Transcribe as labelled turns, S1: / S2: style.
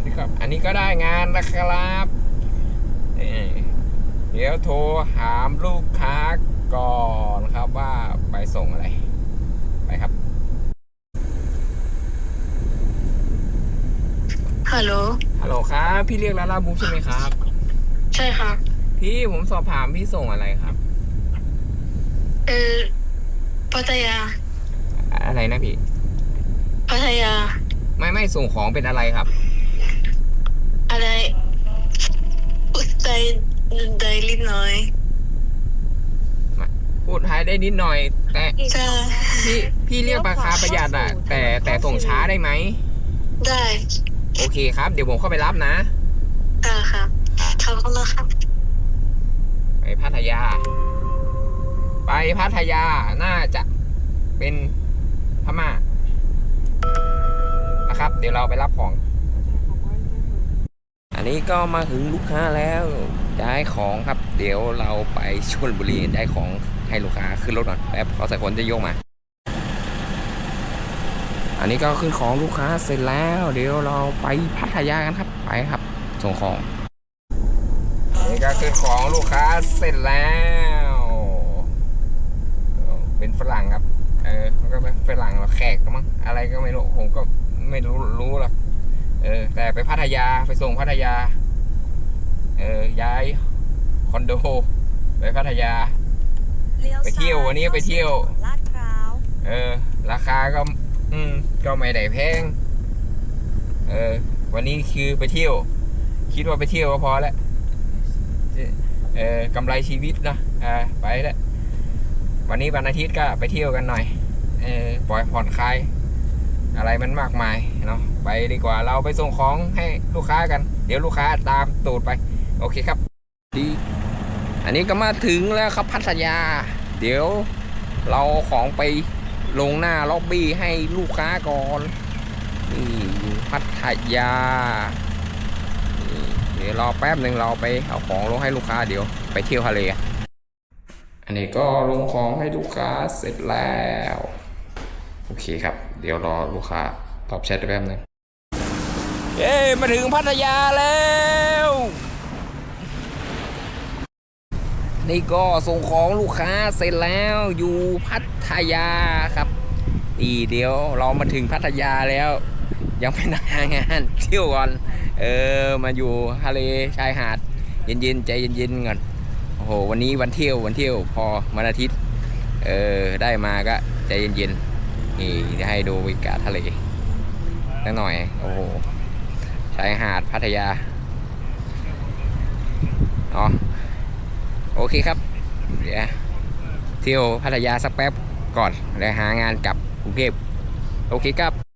S1: วันที่ครับ อันนี้ก็ได้งานนะครับนี่เดี๋ยวโทรถามลูกค้าก่อนครับว่าไปส่งอะไร ไปครับ
S2: ฮัลโหล
S1: ฮัลโหลครับ พี่เรียกลาลาบูใช่ไหมครับ
S2: ใช่ค่ะ
S1: พี่ผมสอบถามพี่ส่งอะไรครับ
S2: เออพัทยา
S1: อะไรนะพี่
S2: พัทยา
S1: ไม่ไม่ส่งของเป็นอะไรครับ
S2: อะไรอุ๊ยได้ได้ลิดหน่อย
S1: พูดไทยได้นิดหน่อย แต่
S2: ใช่
S1: พี่พี่เรียกราคาประหยัดอะแต่แต่ส่งช้าได้ไหม
S2: ได้
S1: โอเคครับ เดี๋ยวผมเข้าไปรับนะ
S2: ค่ะค่ะขอบคุณนะครับ
S1: ไปพัทยา ไปพัทยาน่าจะเป็นพม่านะครับ เดี๋ยวเราไปรับของอั นี้ก็มาถึงลูกค้าแล้วจะให้ของครับ เดี๋ยวเราไปชลบุรีได้ของให้ลูกค้าขึ้นรถก่อนแป๊บเขาใส่คนจะโยกมา อันนี้ก็ขึ้นของลูกค้าเสร็จแล้ว เดี๋ยวเราไปพัทยากันครับไปครับ ส่งของนี่ก็คือของลูกค้าเสร็จแล้ว เป็นฝรั่งครับ เออมันก็เป็นฝรั่งหรอแขกมั้งอะไรก็ไม่รู้ผมก็ไม่รู้รู้หรอก เออ แต่ไปพัทยาไปส่งพัทยา เออ ย้ายคอนโด ไปพัทยา ไปเที่ยววันนี้ไปเที่ยว
S3: ลาดพร้าว
S1: เออ ราคาก็ อืม ก็ไม่ได้แพง เออ วันนี้คือไปเที่ยว คิดว่าไปเที่ยวก็พอแล้ว เออกำไรชีวิตนะอ่า ไปแล้ววันนี้วันอาทิตย์ก็ไปเที่ยวกันหน่อย เออ ปล่อยผ่อนคลาย อะไรมันมากมายเนาะไปดีกว่าเราไปส่งของให้ลูกค้ากัน เดี๋ยวลูกค้าตามตูดไป โอเคครับดีอันนี้ก็มาถึงแล้วครับพัทยา เดี๋ยวเราของไปลงหน้าล็อบบี้ให้ลูกค้าก่อนนี่อยู่พัทยาเดี๋ยวรอแป๊บหนึ่งเราไปเอาของลงให้ลูกค้าเดี๋ยวไปเที่ยวทะเลอันนี้ก็ลงของให้ลูกค้าเสร็จแล้ว โอเคครับ เดี๋ยวรอลูกค้าตอบแชทแป๊บหนึ่งเย้มาถึงพัทยาแล้ว นี่ก็ส่งของลูกค้าเสร็จแล้วอยู่พัทยาครับนี่เดี๋ยวเรามาถึงพัทยาแล้ว ยังไม่นั่งงานเที่ยวก่อนเออมาอยู่ทะเลชายหาด เย็นๆใจเย็นๆก่อนโอ้โหวันนี้วันเที่ยววันเที่ยวพอวันอาทิตย์ เออได้มาก็ใจเย็นๆ นี่จะให้ดูวิกาทะเลนิดหน่อย โอ้โหชายหาดพัทยาเนาะโอเคครับ เดี๋ยวเที่ยวพัทยาสักแป๊บก่อน แล้วหางานกลับกรุงเทพโอเคครับ